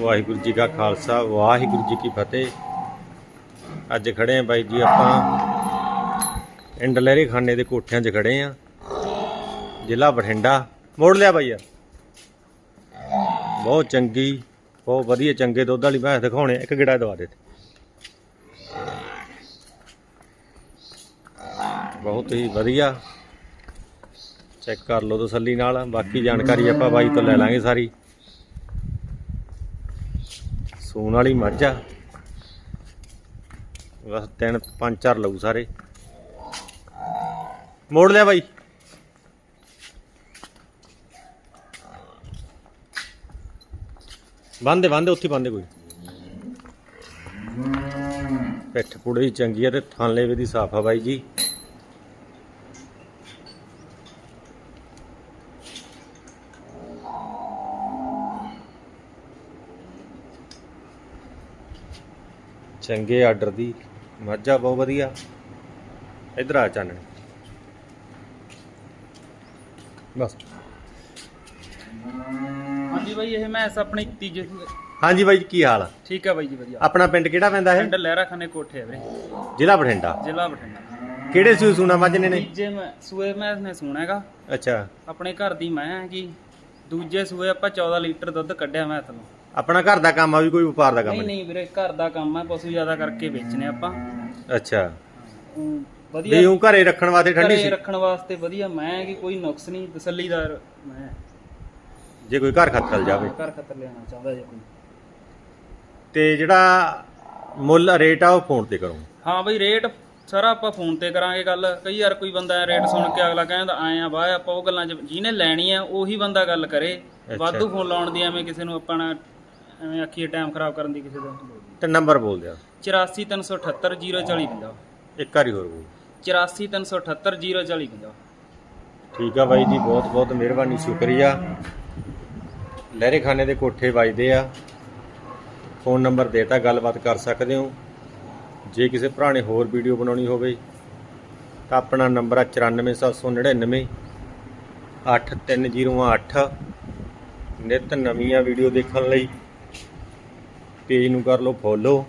ਵਾਹਿਗੁਰੂ ਜੀ ਕਾ ਖਾਲਸਾ, ਵਾਹਿਗੁਰੂ ਜੀ ਕੀ ਫਤਿਹ। ਅੱਜ ਖੜੇ ਆ ਬਾਈ ਜੀ ਆਪਾਂ। ਇੰਡਲੇਰੀ ਖਾਨੇ ਦੇ ਕੋਠਿਆਂ 'ਚ ਖੜੇ ਆ ਜ਼ਿਲ੍ਹਾ ਬਠਿੰਡਾ। ਮੋੜ ਲਿਆ ਬਾਈ ਯਾਰ ਬਹੁਤ ਚੰਗੀ, ਬਹੁਤ ਵਧੀਆ ਚੰਗੇ ਦੁੱਧ ਵਾਲੀ ਭੈਂਸ ਦਿਖਾਉਣੇ ਇੱਕ ਗਿੜਾ ਦਵਾ ਦੇ ਬਹੁਤ ਹੀ ਵਧੀਆ। ਚੈੱਕ ਕਰ ਲਓ ਤਸੱਲੀ ਨਾਲ। ਬਾਕੀ ਜਾਣਕਾਰੀ ਆਪਾਂ ਬਾਈ ਤੋਂ ਲੈ ਲਾਂਗੇ ਸਾਰੀ। ਸੂਣ ਵਾਲੀ ਮੱਝ ਆ। ਬਸ ਤਿੰਨ, ਪੰਜ, ਚਾਰ ਲਊ ਸਾਰੇ। ਮੋੜ ਲਿਆ ਬਾਈ। ਬੰਦੇ ਬੰਦੇ ਉੱਥੇ ਬੰਦੇ ਕੋਈ। ਪਿੱਠ ਪੁੜੀ ਚੰਗੀ ਆ ਤੇ ਥਾਂਲੇ ਵੀ ਦੀ ਸਾਫ਼ ਆ ਬਾਈ ਜੀ। ਚੰਗੇ ਆਰਡਰ ਦੀ ਮੱਝਾ ਬਹੁਤ ਵਧੀਆ। ਇਧਰ ਆ ਚਾਨਣ। ਬਸ। ਹਾਂਜੀ ਬਾਈ ਇਹ ਮੈਸ ਆਪਣੀ ਤੀਜੇ ਹਾਂਜੀ ਬਾਈ ਕੀ ਹਾਲ ਆ? ਠੀਕ ਹੈ ਬਾਈ ਜੀ ਵਧੀਆ। ਆਪਣਾ ਪਿੰਡ ਕਿਹੜਾ ਪੈਂਦਾ ਹੈ? ਪਿੰਡ ਲਹਿਰਾ ਖਾਨੇ ਕੋਠੇ ਆ ਵੀਰੇ। ਜ਼ਿਲ੍ਹਾ ਬਠਿੰਡਾ। ਜ਼ਿਲ੍ਹਾ ਬਠਿੰਡਾ। ਕਿਹੜੇ ਸੂਈ ਸੂਣਾ ਮੱਝ ਨੇ? ਨੇ ਤੀਜੇ ਮੈਂ ਸੂਏ ਮੈਸ ਨੇ ਸੁਣਾ ਹੈਗਾ। ਅੱਛਾ। ਆਪਣੇ ਘਰ ਦੀ ਮੈਂ ਹੈਗੀ ਦੂਜੇ ਸੂਏ ਆਪਾਂ 14 ਲੀਟਰ ਦੁੱਧ ਕੱਢਿਆ ਮੈਂ ਤੋਂ ਆਪਣਾ ਘਰ ਦਾ ਕੰਮ ਆ ਵੀ ਕੋਈ ਵਪਾਰ ਦਾ ਕੰਮ ਨਹੀਂ ਨਹੀਂ? ਨਹੀਂ ਵੀਰੇ ਘਰ ਦਾ ਕੰਮ ਹੈ ਪਸ਼ੂ ਜ਼ਿਆਦਾ ਕਰਕੇ ਵੇਚਨੇ ਆਪਾਂ। ਅੱਛਾ। ਊਂ ਵੀ ਵਧੀਆ ਉਹ ਘਰੇ ਰੱਖਣ ਵਾਸਤੇ ਠੰਡੀ ਘਰੇ ਸੀ? ਰੱਖਣ ਵਾਸਤੇ ਵਧੀਆ ਮੈਂ ਹੈਗੀ ਕੋਈ ਨੁਕਸ ਨਹੀਂ ਤਸੱਲੀਦਾਰ ਮੈਂ। ਜੇ ਕੋਈ ਘਰ ਖੱਤਲ ਜਾਵੇ। ਘਰ ਖਤਰ ਲੈਣਾ ਚਾਹੁੰਦਾ ਜੇ ਕੋਈ। ਤੇ ਜਿਹੜਾ ਮੁੱਲ ਰੇਟ ਆ ਉਹ ਫੋਨ ਤੇ ਕਰੋ। ਹਾਂ ਬਈ ਰੇਟ ਸਾਰਾ ਆਪਾਂ ਫੋਨ ਤੇ ਕਰਾਂਗੇ ਗੱਲ। ਕਈ ਵਾਰ ਕੋਈ ਬੰਦਾ ਰੇਟ ਸੁਣ ਕੇ ਅਗਲਾ ਕਹਿੰਦਾ ਆਏ ਆ ਬਾਹ ਆਪਾਂ ਉਹ ਗੱਲਾਂ 'ਚ ਜਿਹਨੇ ਲੈਣੀ ਆ ਉਹੀ ਬੰਦਾ ਗੱਲ ਕਰੇ। ਵਾਧੂ ਫੋਨ ਲਾਉਣ ਦੀ ਐਵੇਂ ਕਿਸੇ ਨੂੰ ਆਪਾਂ ਨਾ ਐਵੇਂ ਆਖੀਏ ਟਾਈਮ ਖਰਾਬ ਕਰਨ ਦੀ ਕਿਸੇ ਦਾ। ਤੇ ਨੰਬਰ ਬੋਲ ਦਿਓ 84378 ਇੱਕ ਵਾਰੀ ਹੋਰ ਬੋਲ। 84378 ਠੀਕ ਆ ਬਾਈ ਜੀ ਬਹੁਤ ਬਹੁਤ ਮਿਹਰਬਾਨੀ ਸ਼ੁਕਰੀਆ। ਲਹਿਰੇ ਖਾਨੇ ਦੇ ਕੋਠੇ ਵੱਜਦੇ ਆ। ਫੋਨ ਨੰਬਰ ਦੇਤਾ ਗੱਲਬਾਤ ਕਰ ਸਕਦੇ ਹੋ। ਜੇ ਕਿਸੇ ਭਰਾ ਨੇ ਹੋਰ ਵੀਡੀਓ ਬਣਾਉਣੀ ਹੋਵੇ ਤਾਂ ਆਪਣਾ ਨੰਬਰ ਆ 94799 8308 ਨਿਤ ਨਵੀਆਂ ਵੀਡੀਓ ਦੇਖਣ ਲਈ। ਪੇਜ ਨੂੰ ਕਰ ਲਓ ਫੋਲੋ।